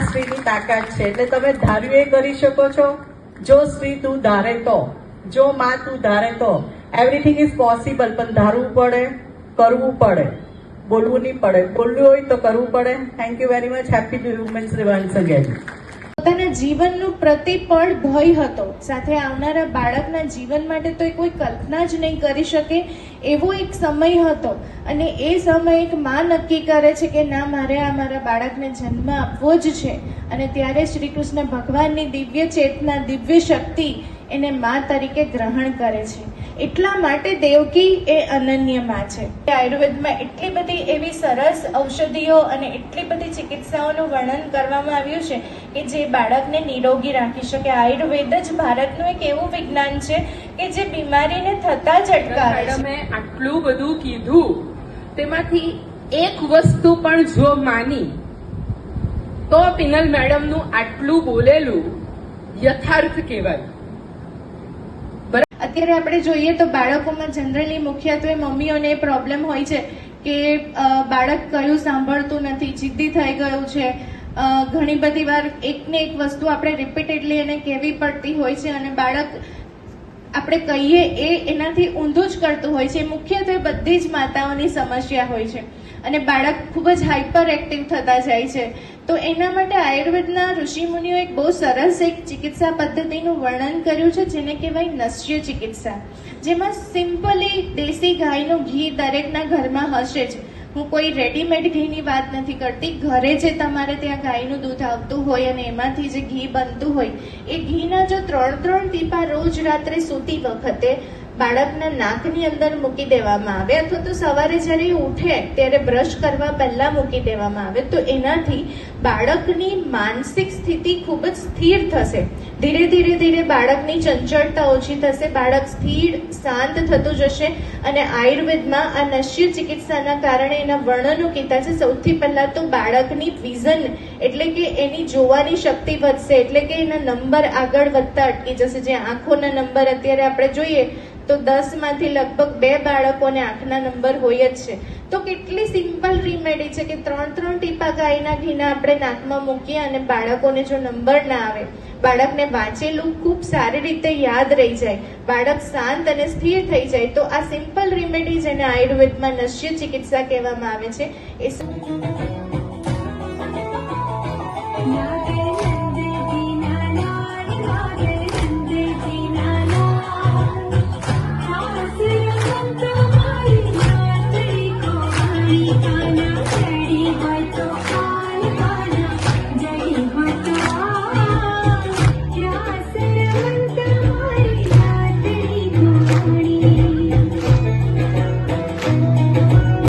સ્ત્રીની તાકાત છે. એટલે તમે ધાર્યું એ કરી શકો છો, જો સ્ત્રી તું ધારે તો, જો માં તું ધારે તો એવરીથિંગ ઇઝ પોસિબલ પણ ધારવું પડે, કરવું પડે, બોલવું નહીં પડે. બોલવું હોય તો કરવું પડે. Thank you very much happy women's day once again પોતાના જીવનનું પ્રતિપળ ભય હતો. સાથે આવનારા બાળકના જીવન માટે તો એ કોઈ કલ્પના જ નહીં કરી શકે એવો એક સમય હતો. અને એ સમય એક માં નક્કી કરે છે કે ના, મારે આ મારા બાળકને જન્મ આપવો જ છે. અને ત્યારે શ્રી કૃષ્ણ ભગવાનની દિવ્ય ચેતના, દિવ્ય શક્તિ એને માં તરીકે ગ્રહણ કરે છે. એટલા માટે દેવકી એ અનન્યમાં છે આયુર્વેદમાં એટલી બધી એવી સરસ ઔષધિઓ અને એટલી બધી ચિકિત્સાઓનું વર્ણન કરવામાં આવ્યું છે કે જે બાળકને નિરોગી રાખી શકે. આયુર્વેદ જ ભારતનું એક એવું વિજ્ઞાન છે કે જે બીમારીને થતા જ અટકાવે મેડમે આટલું બધું કીધું, તેમાંથી એક વસ્તુ પણ જો માની, તો પિનલ મેડમનું આટલું બોલેલું યથાર્થ કહેવાય. અત્યારે આપણે જોઈએ તો બાળકોમાં જનરલી મુખ્યત્વે મમ્મીઓને પ્રોબ્લેમ હોય છે કે બાળક કયું સાંભળતું નથી, જિદ્દી થઈ ગયું છે. ઘણી બધી વાર એકને એક વસ્તુ આપણે રિપીટેડલી એને કહેવી પડતી હોય છે અને બાળક આપણે કહીએ એ એનાથી ઊંધું જ કરતું હોય છે. મુખ્યત્વે બધી જ માતાઓની સમસ્યા હોય છે અને બાળક ખૂબ જ હાઇપર એક્ટિવ થતા જાય છે. તો એના માટે આયુર્વેદના ઋષિમુનિઓ એક બહુ સરસ એક ચિકિત્સા પદ્ધતિનું વર્ણન કર્યું છે, જેને કહેવાય નસ્ય ચિકિત્સા. જેમાં સિમ્પલી દેશી ગાયનું ઘી દરેકના ઘરમાં હશે જ. હું કોઈ રેડીમેડ ઘીની વાત નથી કરતી. ઘરે જે તમારે ત્યાં ગાયનું દૂધ આવતું હોય અને એમાંથી જે ઘી બનતું હોય, એ ઘીના જો ત્રણ ત્રણ ટીપા રોજ રાત્રે સૂતી વખતે બાળકના નાકની અંદર મૂકી દેવામાં આવે અથવા તો સવારે જ્યારે એ ઉઠે ત્યારે બ્રશ કરવા પહેલા મૂકી દેવામાં આવે, તો એનાથી બાળકની માનસિક સ્થિતિ ખૂબ જ સ્થિર થશે. ધીરે ધીરે ધીરે બાળકની ચંચળતા ઓછી થશે, બાળક સ્થિર, શાંત થતું જશે અને આયુર્વેદમાં આ નશ્ય ચિકિત્સાના કારણે એના વર્ણનો કીધા છે. સૌથી પહેલા તો બાળકની વિઝન એટલે કે એની જોવાની શક્તિ વધશે, એટલે કે એના નંબર આગળ વધતા અટકી જશે. જે આંખોના નંબર અત્યારે આપણે જોઈએ તો દસમાંથી લગભગ બે બાળકોને આંખના નંબર હોય જ છે. તો કેટલી સિમ્પલ રીમેડી છે કે ત્રણ ત્રણ ટીપા ગાયના ઘીના આપણે નાકમાં મૂકીએ અને બાળકોને જો નંબર ના આવે, બાળકને વાંચેલું ખૂબ સારી રીતે યાદ રહી જાય, બાળક શાંત અને સ્થિર થઈ જાય, તો આ સિમ્પલ રીમેડી જેને આયુર્વેદમાં નશ્ય ચિકિત્સા કહેવામાં આવે છે, એ